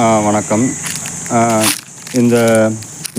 வணக்கம். இந்த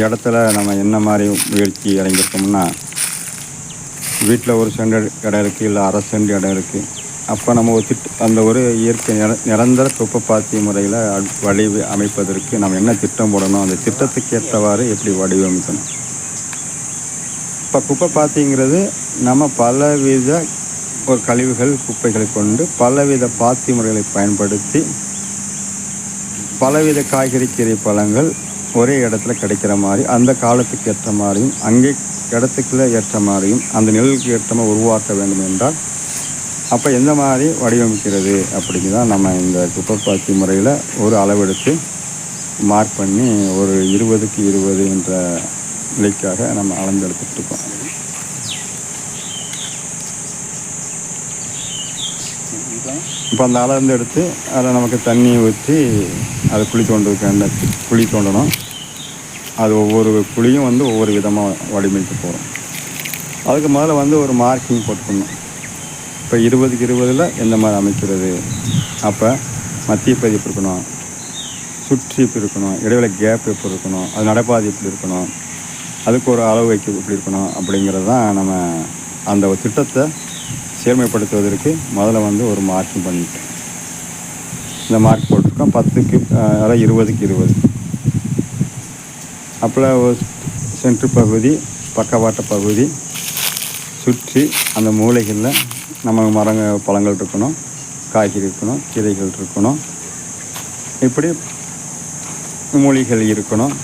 இடத்துல நம்ம என்ன மாதிரி முயற்சி இறங்கியிருக்கோம்னா வீட்டில் ஒரு சென்ட் இடம் இருக்குது இல்லை அரை சென்ட் இடம் இருக்குது அப்போ நம்ம ஒரு திட்ட அந்த ஒரு இயற்கை நிர நிரந்தர குப்பைப்பாத்தி முறையில் வழி அமைப்பதற்கு நம்ம என்ன திட்டம் போடணும் அந்த திட்டத்துக்கு ஏற்றவாறு எப்படி வடிவமைக்கணும்? இப்போ குப்பை பாத்திங்கிறது நம்ம பலவித ஒரு கழிவுகள் குப்பைகளை கொண்டு பலவித பாத்தி முறைகளை பயன்படுத்தி பலவித காய்கறி கீரை பழங்கள் ஒரே இடத்துல கிடைக்கிற மாதிரி அந்த காலத்துக்கு ஏற்ற மாதிரியும் அங்கே இடத்துக்குள்ள ஏற்ற மாதிரியும் அந்த நிழலுக்கு ஏற்ற மாதிரி உருவாக்க வேண்டும் என்றால் அப்போ எந்த மாதிரி வடிவமைக்கிறது அப்படிங்கு தான் நம்ம இந்த குப்பைப்பாத்தி முறையில் ஒரு அளவெடுத்து மார்க் பண்ணி ஒரு இருபதுக்கு இருபது என்ற நிலைக்காக நம்ம அளந்தெடுத்துட்டு இருக்கோம். இப்போ அந்த அளந்து எடுத்து அதில் நமக்கு தண்ணி ஊற்றி அதை குழி தோண்டுறதுக்கான குழி தோண்டணும். அது ஒவ்வொரு குழியும் வந்து ஒவ்வொரு விதமாக வடிவமைக்க போகிறோம். அதுக்கு முதல்ல வந்து ஒரு மார்க்கிங் போட்டுக்கணும். இப்போ இருபதுக்கு இருபதில் எந்த மாதிரி அமைக்கிறது? அப்போ மத்திய பதிப்பு இருக்கணும் சுற்றி எப்படி இருக்கணும் இடைவெளி கேப் எப்படி இருக்கணும் அது நடைபாதை எப்படி இருக்கணும் அதுக்கு ஒரு அளவு வைக்க எப்படி இருக்கணும் அப்படிங்கிறது தான் நம்ம அந்த திட்டத்தை செயல்மைப்படுத்துவதற்கு முதல்ல வந்து ஒரு மார்க்கிங் பண்ணிட்டேன். இந்த மார்க் போட்டிருக்கோம் பத்துக்கு அதாவது இருபதுக்கு இருபது. அப்போ சென்ட்ரு பகுதி பக்கவாட்ட பகுதி சுற்றி அந்த மூலைகளில் நம்ம மரங்க பழங்கள் இருக்கணும் காய்கறி இருக்கணும் கீரைகள் இருக்கணும். இப்படி மூலிகள் இருக்கணும்.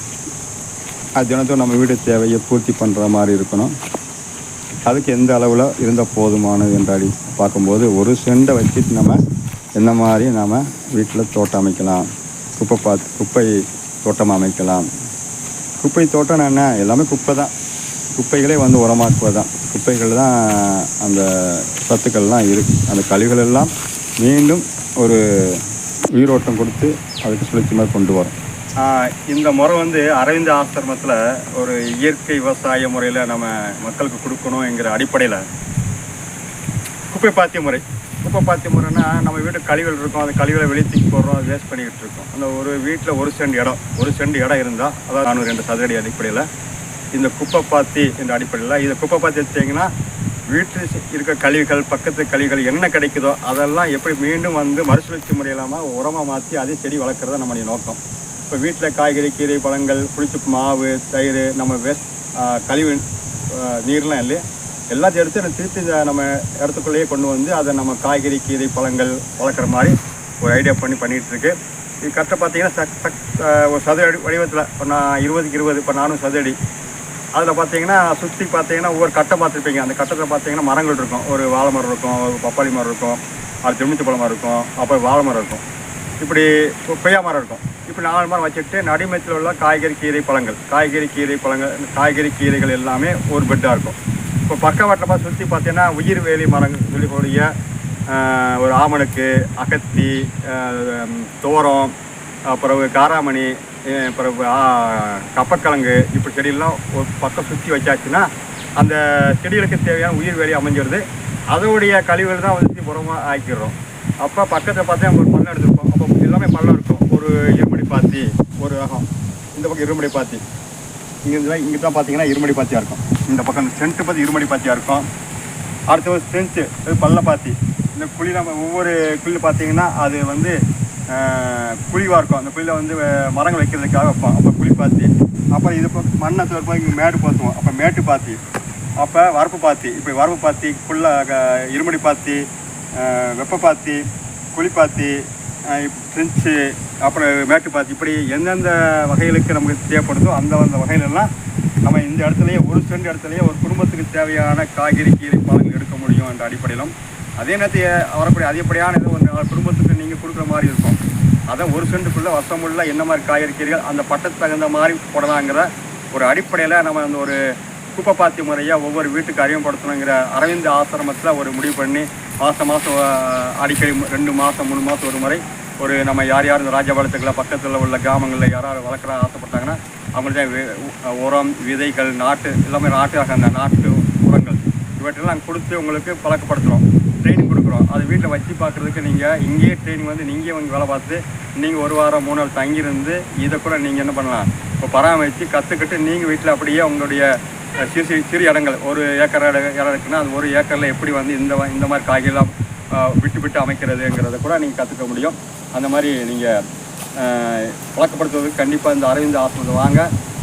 அது தினத்தும் நம்ம வீடு தேவையை பூர்த்தி பண்ணுற மாதிரி இருக்கணும். அதுக்கு எந்த அளவில் இருந்தால் போதுமானது என்று அடி பார்க்கும்போது ஒரு செண்டை வச்சுட்டு நம்ம என்ன மாதிரி நாம் வீட்டில் தோட்டம் அமைக்கலாம். குப்பை பார்த்து குப்பை தோட்டம் அமைக்கலாம். குப்பை தோட்டம் என்ன? எல்லாமே குப்பை தான். குப்பைகளே வந்து உரமாக்குவது தான் குப்பைகள் தான் அந்த சத்துக்கள்லாம் இருக்குது அந்த கழிவுகள் எல்லாம் மீண்டும் ஒரு உயிரோட்டம் கொடுத்து அதுக்கு சுழற்சி மாதிரி கொண்டு வரும். இந்த முறை வந்து அரவிந்த ஆசிரமத்தில் ஒரு இயற்கை விவசாய முறையில் நம்ம மக்களுக்கு கொடுக்கணுங்கிற அடிப்படையில் குப்பை பாத்திய முறை. குப்பை பாத்திய முறைன்னா நம்ம வீட்டு கழிவுகள் இருக்கும் அந்த கழிவுகளை வெளியே தூக்கி போடுறோம் அதை வேஸ்ட் பண்ணிக்கிட்டு இருக்கோம். அந்த ஒரு வீட்டில் ஒரு சென்ட் இடம் ஒரு சென்ட் இடம் இருந்தால் அதாவது நானூறு ரெண்டு சதுரடி அடிப்படையில் இந்த குப்பை பாத்தி என்ற அடிப்படையில் இந்த குப்பை பாத்தி வச்சிங்கன்னா வீட்டில் இருக்க கழிவுகள் பக்கத்து கழிவுகள் என்ன கிடைக்குதோ அதெல்லாம் எப்படி மீண்டும் வந்து மறுசுழற்சி முறையிலாமல் உரமாக மாற்றி அதே செடி வளர்க்குறது நம்முடைய நோக்கம். இப்போ வீட்டில் காய்கறி கீரை பழங்கள் புளிச்சு மாவு தயிர் நம்ம வேஸ்ட் கழிவு நீர்லாம் இல்லையா. எல்லாத்தையும் எடுத்து நம்ம திருப்பி நம்ம இடத்துக்குள்ளேயே கொண்டு வந்து அதை நம்ம காய்கறி கீரை பழங்கள் வளர்க்குற மாதிரி ஒரு ஐடியா பண்ணி பண்ணிகிட்ருக்கு. இது கரெக்டாக பார்த்தீங்கன்னா சக் சக் ஒரு சதுர அடி வடிவத்தில் இப்போ நான் இருபதுக்கு இருபது இப்போ நானும் சதுரடி அதில் பார்த்தீங்கன்னா சுற்றி பார்த்தீங்கன்னா ஒவ்வொரு கட்டை பார்த்துருப்பீங்க. அந்த கட்டத்தில் பார்த்தீங்கன்னா மரங்கள் இருக்கும். ஒரு வாழை மரம் இருக்கும் ஒரு பப்பாளி மரம் இருக்கும் அது எலுமிச்சை பழம் இருக்கும் அப்புறம் வாழை மரம் இருக்கும். இப்படி கொ- கொய்யா மரம் இருக்கும். இப்படி நாலு மரம் வச்சுட்டு நடுமத்தில் உள்ள காய்கறி கீரை பழங்கள். காய்கறி கீரை பழங்கள் காய்கறி கீரைகள் எல்லாமே ஒரு பெட்டாக இருக்கும். இப்போ பக்கவாட்டில் சுற்றி பார்த்தீங்கன்னா உயிர் வேலி மரங்கள் சொல்லக்கூடிய ஒரு ஆமணக்கு அகத்தி தோரம் அப்புறம் காராமணி பிறகு அப்புறம் கப்பக்கிழங்கு இப்படி செடியெல்லாம் ஒரு பக்கம் சுற்றி வச்சாச்சுன்னா அந்த செடிகளுக்கு தேவையான உயிர் வேலி அமைஞ்சிருது. அதோடைய கழிவுகள் தான் வந்து உரமாக ஆக்கிடுறோம். அப்போ பக்கத்தில் பார்த்தா ஒரு பள்ளம் எடுத்துருப்போம் அப்போ எல்லாமே பள்ளம் இருக்கும். ஒரு இருமடி பாத்தி ஒரு ரகம் இந்த பக்கம் இருமடி பாத்தி. இங்கே இருந்தால் இங்கே தான் பார்த்தீங்கன்னா இருமடி பாத்தியாக இருக்கும். இந்த பக்கம் சென்ட்டு பார்த்து இருமடி பாத்தியாக இருக்கும். அடுத்து ஒரு சென்ட்டு அது பள்ள பாத்தி. இந்த குழி நம்ம ஒவ்வொரு குழி பார்த்தீங்கன்னா அது வந்து குழிவாக இருக்கும். அந்த குழியில் வந்து மரங்கள் வைக்கிறதுக்காக வைப்போம் அப்போ குழி பாத்தி. அப்புறம் இது மண்ணத்தில் மண்ணை தோற்போம் இங்கே மேடு பாத்துவோம். அப்போ மேட்டு பாத்தி. அப்போ வரப்பு பாத்தி. இப்போ வரப்பு பாத்தி குள்ள இருமடி பாத்தி வெப்பப்பாத்தி வெப்ப பாத்தி ஃப்ரெஞ்சு அப்புறம் மேட்டு பாத்தி இப்படி எந்தெந்த வகைகளுக்கு நமக்கு தேவைப்படுதோ அந்த அந்த வகையிலெல்லாம் நம்ம இந்த இடத்துலையே ஒரு சென்ட் இடத்துலையே ஒரு குடும்பத்துக்கு தேவையான காய்கறி கீரை பழங்கள் எடுக்க முடியும் என்ற அடிப்படையிலும். அதே நேரத்தில் வரக்கூடிய அதிகப்படியான இது ஒரு குடும்பத்துக்கு நீங்கள் கொடுக்குற மாதிரி இருக்கும். அதான் ஒரு சென்ட்டுக்குள்ளே வசமுள்ள என்ன மாதிரி காய்கறி கீரைகள் அந்த பட்டத்துக்கு தகுந்த மாதிரி போடலாங்கிற ஒரு அடிப்படையில் நம்ம அந்த ஒரு குப்பை பாத்தி முறையாக ஒவ்வொரு வீட்டுக்கு அறிமுகப்படுத்தணுங்கிற அரவிந்த் ஆசிரமத்தில் ஒரு முடிவு பண்ணி மாதம் மாதம் அடிக்கடி ரெண்டு மாதம் மூணு மாதம் ஒரு முறை ஒரு நம்ம யார் யார் இந்த ராஜபாளையத்துக்குள்ள பக்கத்தில் உள்ள கிராமங்களில் யாராவது வளர்க்குற ஆசைப்பட்டாங்கன்னா அவங்கள்ட்ட உரம் விதைகள் நாட்டு எல்லாமே நாட்டு அந்த நாட்டு உரங்கள். இவற்றெல்லாம் கொடுத்து உங்களுக்கு பழக்கப்படுத்துகிறோம் ட்ரைனிங் கொடுக்குறோம். அது வீட்டில் வச்சு பார்க்குறதுக்கு நீங்கள் இங்கேயே ட்ரைனிங் வந்து நீங்களே வந்து வேலை பார்த்து நீங்கள் ஒரு வாரம் மூணு நாள் தங்கியிருந்து இதை கூட நீங்கள் என்ன பண்ணலாம்? இப்போ பராமரித்து கற்றுக்கிட்டு நீங்கள் வீட்டில் அப்படியே உங்களுடைய சிறு சிறு சிறு இடங்கள். ஒரு ஏக்கர் இட- இடம் இருக்குன்னா அது ஒரு ஏக்கரில் எப்படி வந்து இந்த இந்த மாதிரி காய்கறிலாம் விட்டு விட்டு அமைக்கிறதுங்கிறத கூட நீங்கள் கற்றுக்க முடியும். அந்த மாதிரி நீங்கள் பழக்கப்படுத்துவதற்கு கண்டிப்பாக இந்த அரவிந்த் ஆசிரமத்தை வாங்க.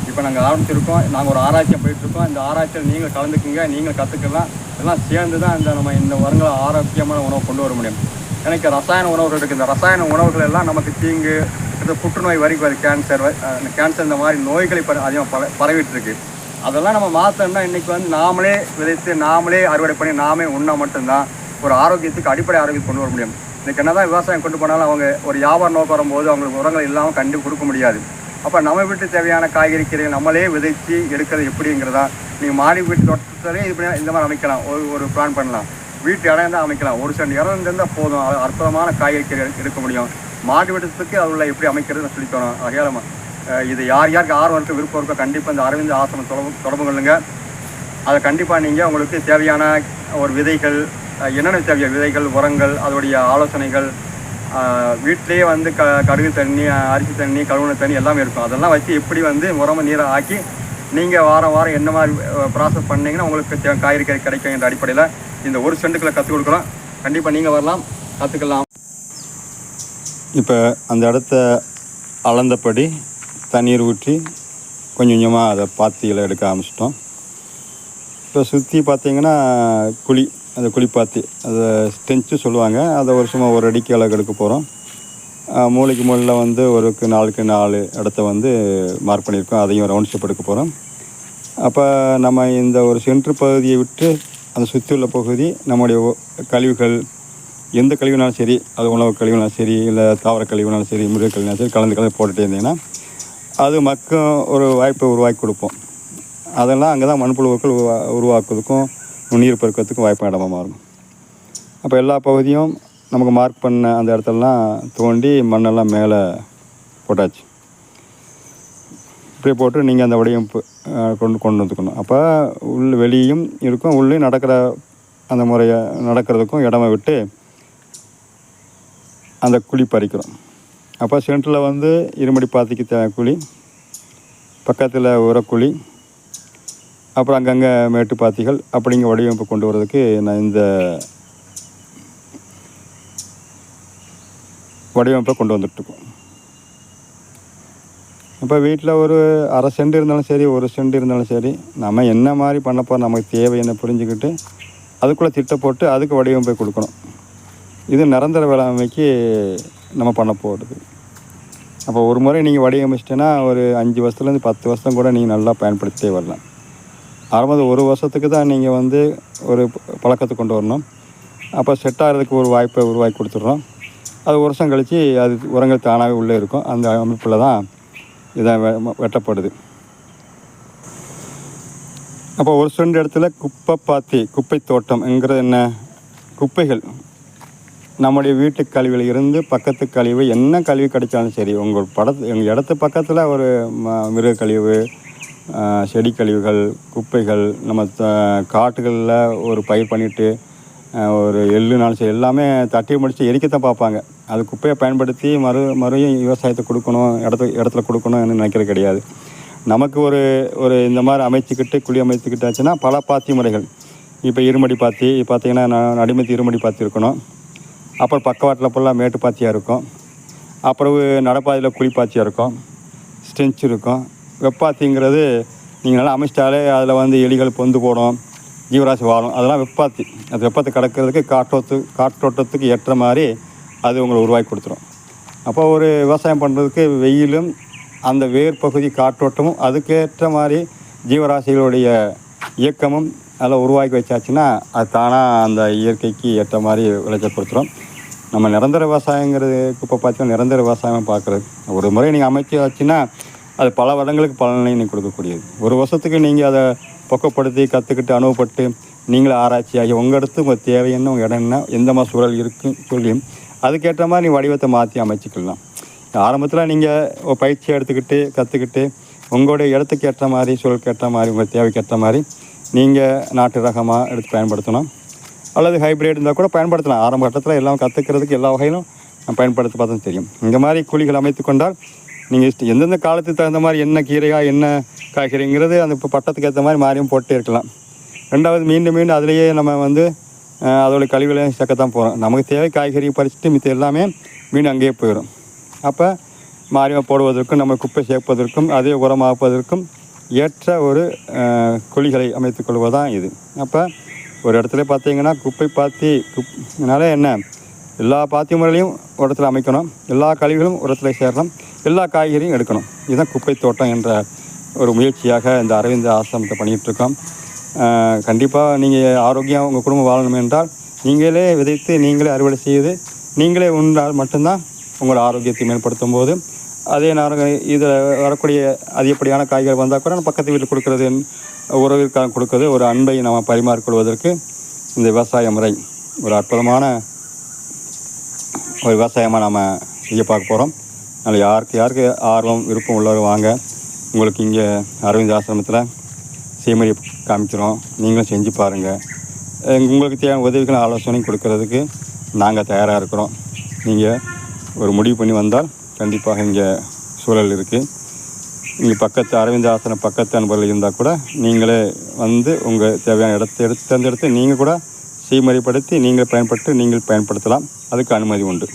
இப்போ நாங்கள் ஆரம்பிச்சிருக்கோம். நாங்கள் ஒரு ஆராய்ச்சியாக போயிட்டுருக்கோம். இந்த ஆராய்ச்சியில் நீங்கள் கலந்துக்குங்க நீங்கள் கற்றுக்கலாம் எல்லாம் சேர்ந்து தான் இந்த நம்ம இந்த வரங்களை ஆரோக்கியமான உணவு கொண்டு வர முடியும். எனக்கு ரசாயன உணவுகள் இருக்குது இந்த ரசாயன உணவுகள் எல்லாம் நமக்கு தீங்கு இந்த புற்றுநோய் வரைக்கும் வருது கேன்சர் கேன்சர் இந்த மாதிரி நோய்களை பர அதிகமாக பர பரவிட்டுருக்கு அதெல்லாம் நம்ம மாற்றணும்னா இன்றைக்கி வந்து நாமளே விதைத்து நாமளே அறுவடை பண்ணி நாமே உண்ணா மட்டும்தான் ஒரு ஆரோக்கியத்துக்கு அடிப்படை ஆரோக்கியம் கொண்டு வர முடியும். என்ன தான் விவசாயம் கொண்டு போனாலும் அவங்க ஒரு வியாபார நோக்கம் வரும்போது அவங்களுக்கு உரங்கள் இல்லாமல் கண்டு கொடுக்க முடியாது. அப்போ நம்ம வீட்டு தேவையான காய்கறி கீரைகள் நம்மளே விதைச்சு எடுக்கிறது எப்படிங்கிறதா நீங்கள் மாடி வீட்டு தோட்டத்திலே இது பண்ணி இந்த மாதிரி அமைக்கலாம். ஒரு ஒரு பிளான் பண்ணலாம். வீட்டு இடம் தான் அமைக்கலாம். ஒரு சென்ட் இடம் இருந்தால் போதும். அது அற்புதமான காய்கறி கீரைகள் எடுக்க முடியும். மாடி வீட்டத்துக்கு அதில் எப்படி அமைக்கிறதுன்னு சொல்லி தரோம் ஆகையால் இது யார் யாருக்கு ஆர்வம் இருக்க விருப்பம் இருக்கோ கண்டிப்பாக இந்த அரவிந்த் ஆசிரமம் தொடர்பு தொடர்பு கொள்ளுங்க. அதை கண்டிப்பாக நீங்கள் உங்களுக்கு தேவையான ஒரு விதைகள் என்னென்ன தேவையான விதைகள் உரங்கள் அதோடைய ஆலோசனைகள் வீட்டிலேயே வந்து க கடுகு தண்ணி அரிசி தண்ணி கழுவுன தண்ணி எல்லாமே இருக்கும். அதெல்லாம் வச்சு எப்படி வந்து உரம நீரை ஆக்கி நீங்கள் வாரம் வாரம் என்ன மாதிரி ப்ராசஸ் பண்ணிங்கன்னா உங்களுக்கு தேவை காய்கறி கிடைக்கும் என்ற அடிப்படையில் இந்த ஒரு சென்ட்டுக்குள்ள கற்றுக் கொடுக்குறோம் கண்டிப்பாக நீங்கள் வரலாம் கற்றுக்கலாம் இப்போ அந்த இடத்த அளந்தபடி தண்ணீர் ஊற்றி கொஞ்சம் கொஞ்சமாக அதை பாத்தியில் எடுக்க ஆரம்பிச்சிட்டோம். இப்போ சுற்றி பார்த்தீங்கன்னா குழி அந்த குழிப்பாத்தி அதை ஸ்டென்ச்சு சொல்லுவாங்க. அதை ஒரு சும்மா ஒரு அடிக்கு அளவுக்கு எடுக்க போகிறோம். மூளைக்கு மூலையில் வந்து ஒருக்கு நாலுக்கு நாலு இடத்த வந்து மார்க் பண்ணியிருக்கோம். அதையும் ரவுண்ட் ஷேப் எடுக்க போகிறோம். அப்போ நம்ம இந்த ஒரு சென்ட்ரு பகுதியை விட்டு அந்த சுற்றி உள்ள பகுதி நம்முடைய கழிவுகள் எந்த கழிவுனாலும் சரி அது உணவு கழிவுனாலும் சரி இல்லை தாவர கழிவுனாலும் சரி மிருக கழிவுனாலும் சரி கலந்து கலந்து போட்டுட்டே இருந்தீங்கன்னா அது மக்கும் ஒரு வாய்ப்பை உருவாக்கி கொடுப்போம். அதெல்லாம் அங்கே தான் மண்புழுக்கள் உருவா உருவாக்குறதுக்கும் நுண்ணீர் பெருக்கிறதுக்கும் வாய்ப்பு இடமா மாறும். அப்போ எல்லா பகுதியும் நமக்கு மார்க் பண்ண அந்த இடத்தெல்லாம் தோண்டி மண்ணெல்லாம் மேலே போட்டாச்சு. இப்படி போட்டு நீங்கள் அந்த வடிவமைப்பு கொண்டு கொண்டு வந்துக்கணும். அப்போ உள் வெளியும் இருக்கும் உள்ளே நடக்கிற அந்த முறையை நடக்கிறதுக்கும் இடமா விட்டு அந்த குழி பறிக்கிறோம். அப்போ சென்டரில் வந்து இருமடி பாத்திக்கு தே குழி பக்கத்தில் உரக்குழி அப்புறம் அங்கங்கே மேட்டு பாத்திகள் அப்படிங்க வடிவமைப்பு கொண்டு வரதுக்கு நான் இந்த வடிவமைப்பை கொண்டு வந்துட்டுருக்கோம். இப்போ வீட்டில் ஒரு அரை சென்ட் இருந்தாலும் சரி ஒரு சென்ட் இருந்தாலும் சரி நம்ம என்ன மாதிரி பண்ண போகிறோம் நமக்கு தேவை என்ன புரிஞ்சுக்கிட்டு அதுக்குள்ளே திட்டம் போட்டு அதுக்கு வடிவமைப்பை கொடுக்கணும். இது நிரந்தர வேளாண்மைக்கு நம்ம பண்ண போகிறது அப்போ ஒரு முறை நீங்கள் வடிவமைச்சிட்டேன்னா ஒரு அஞ்சு வருஷத்துலேருந்து பத்து வருஷம் கூட நீங்கள் நல்லா பயன்படுத்தே வரலாம். ஆரம்பது ஒரு வருஷத்துக்கு தான் நீங்கள் வந்து ஒரு பழக்கத்தை கொண்டு வரணும். அப்போ செட் ஆகிறதுக்கு ஒரு வாய்ப்பை உருவாக்கி கொடுத்துட்றோம். அது ஒரு வருஷம் கழித்து அது உரங்கள் தானாகவே உள்ளே இருக்கும். அந்த அமைப்பில் தான் இதை வெ- வெட்டப்படுது. அப்போ ஒரு சென்ட் இடத்துல குப்பை பாத்தி குப்பை தோட்டம்ங்கிறது என்ன? குப்பைகள். நம்முடைய வீட்டு கழிவில் இருந்து பக்கத்து கழிவு என்ன கழிவு கிடைச்சாலும் சரி உங்கள் படத்து எங்கள் இடத்து பக்கத்தில் ஒரு ம மிருக கழிவு செடி கழிவுகள் குப்பைகள் நம்ம த- காட்டுகளில் ஒரு பயிர் பண்ணிட்டு ஒரு எள்ளுனாலும் சரி எல்லாமே தட்டி முடித்து எரிக்கத்தான் பார்ப்பாங்க. அது குப்பையை பயன்படுத்தி மறு மறுபடியும் விவசாயத்தை கொடுக்கணும் இடத்து இடத்துல கொடுக்கணும்னு நினைக்கிறது கிடையாது. நமக்கு ஒரு ஒரு இந்த மாதிரி அமைச்சுக்கிட்டு குழி அமைத்துக்கிட்டாச்சுன்னா பல பாத்தி முறைகள். இப்போ இருமடி பாத்தி பார்த்தீங்கன்னா நான் இருமடி பாத்தி இருக்கணும். அப்புறம் பக்கவாட்டில் ஃபுல்லாக மேட்டு பாத்தியாக இருக்கும். அப்புறம் நடப்பாதையில் குழிப்பாத்தியாக இருக்கும். ஸ்டென்ச் இருக்கும். வெப்பாத்திங்கிறது நீங்கள் நல்லா அமைச்சிட்டாலே அதில் வந்து எலிகள் பொந்து போடும். ஜீவராசி வாழும். அதெல்லாம் வெப்பாத்தி. அது வெப்பத்தை கடக்கிறதுக்கு காற்றோத்து காற்றோட்டத்துக்கு ஏற்ற மாதிரி அது உங்களை உருவாக்கி கொடுத்துரும். அப்போ ஒரு விவசாயம் பண்ணுறதுக்கு வெயிலும் அந்த வேர் பகுதி காற்றோட்டமும் அதுக்கேற்ற மாதிரி ஜீவராசிகளுடைய இயக்கமும் அதில் உருவாக்கி வச்சாச்சுன்னா அது தானாக அந்த இயற்கைக்கு ஏற்ற மாதிரி விளைச்சல் கொடுத்துரும். நம்ம நிரந்தர விவசாயங்கிறது இப்போ பார்த்தீங்கன்னா நிரந்தர விவசாயம் பார்க்குறது ஒரு முறை நீங்கள் அமைச்சு வச்சுன்னா அது பல வருடங்களுக்கு பலனை நீங்கள் கொடுக்கக்கூடியது. ஒரு வருஷத்துக்கு நீங்கள் அதை பக்குவப்படுத்தி கற்றுக்கிட்டு அனுபவப்பட்டு நீங்களே ஆராய்ச்சி ஆகி உங்கள் இடத்து உங்கள் தேவை என்ன உங்கள் இடம் என்ன எந்த மாதிரி சூழல் இருக்குன்னு சொல்லி அதுக்கேற்ற மாதிரி நீ வடிவத்தை மாற்றி அமைச்சிக்கலாம். ஆரம்பத்தில் நீங்கள் பயிற்சி பயிற்சியை எடுத்துக்கிட்டு கற்றுக்கிட்டு உங்களுடைய இடத்துக்கு ஏற்ற மாதிரி சூழலுக்கு ஏற்ற மாதிரி உங்கள் தேவைக்கு ஏற்ற மாதிரி நீங்கள் நாட்டு ரகமாக எடுத்து பயன்படுத்தணும். அல்லது ஹைப்ரிட் இருந்தால் கூட பயன்படுத்தலாம். ஆரம்ப கட்டத்தில் எல்லாம் கற்றுக்கிறதுக்கு எல்லா வகையிலும் நம்ம பயன்படுத்த பார்த்தா தெரியும். இந்த மாதிரி குழிகள் அமைத்து கொண்டால் நீங்கள் இஷ்ட எந்தெந்த காலத்துக்கு தகுந்த மாதிரி என்ன கீரையாக என்ன காய்கறிங்கிறது அந்த இப்போ பட்டத்துக்கு ஏற்ற மாதிரி மாறியும் போட்டே இருக்கலாம். ரெண்டாவது மீண்டும் மீண்டும் அதிலேயே நம்ம வந்து அதோடைய அதோட கழிவுகளையும் சேர்க்கத்தான் போகிறோம் நமக்கு தேவை காய்கறி பறிச்சுட்டு மித்த எல்லாமே மீண்டும் அங்கேயே போயிடும். அப்போ மாறி போடுவதற்கும் நம்ம குப்பை சேர்ப்பதற்கும் அதே உரமாக்குவதற்கும் ஏற்ற ஒரு குழிகளை அமைத்துக் கொள்வதுதான் இது. அப்போ ஒரு இடத்துல பார்த்தீங்கன்னா குப்பை பாத்தி குப்னால என்ன? எல்லா பாத்தி முறையிலையும் ஒரு இடத்துல அமைக்கணும். எல்லா கழிவுகளும் ஒரு இடத்துல சேரணும். எல்லா காய்கறியும் எடுக்கணும். இதுதான் குப்பை தோட்டம் என்ற ஒரு முயற்சியாக இந்த அரவிந்த ஆசிரமத்தை பண்ணிகிட்ருக்கோம் கண்டிப்பாக நீங்கள் ஆரோக்கியம் உங்கள் குடும்பம் வாழணும் என்றால் நீங்களே விதைத்து நீங்களே அறுவடை செய்து நீங்களே உண்டால் மட்டும்தான் உங்களோட ஆரோக்கியத்தை மேம்படுத்தும் போது அதே நேரம் இதில் வரக்கூடிய அதிகப்படியான காய்கறி வந்தால் கூட நம்ம பக்கத்து வீட்டில் கொடுக்குறது உறவிற்காக கொடுக்குறது ஒரு அன்பை நம்ம பரிமாறிக்கொள்வதற்கு இந்த விவசாய முறை ஒரு அற்புதமான ஒரு விவசாயமாக நாம் செய்ய பார்க்க போகிறோம். அதில் யாருக்கு யாருக்கு ஆர்வம் விருப்பம் உள்ளவர் வாங்க. உங்களுக்கு இங்கே அரவிந்த் ஆசிரமத்தில் செய்முறை காமிக்கிறோம். நீங்களும் செஞ்சு பாருங்கள் உங்களுக்கு தேவையான உதவிகள் ஆலோசனை கொடுக்கறதுக்கு நாங்கள் தயாராக இருக்கிறோம். நீங்கள் ஒரு முடிவு பண்ணி வந்தால் கண்டிப்பாக இங்கே சூழல் இருக்குது இங்கே பக்கத்து அரவிந்த் பக்கத்து அன்பர்கள் இருந்தால் கூட நீங்களே வந்து உங்கள் தேவையான இடத்தை எடுத்து தேர்ந்தெடுத்து நீங்கள் கூட செய்முறைப்படுத்தி நீங்கள் பயன்பட்டு நீங்கள் பயன்படுத்தலாம். அதுக்கு அனுமதி உண்டு.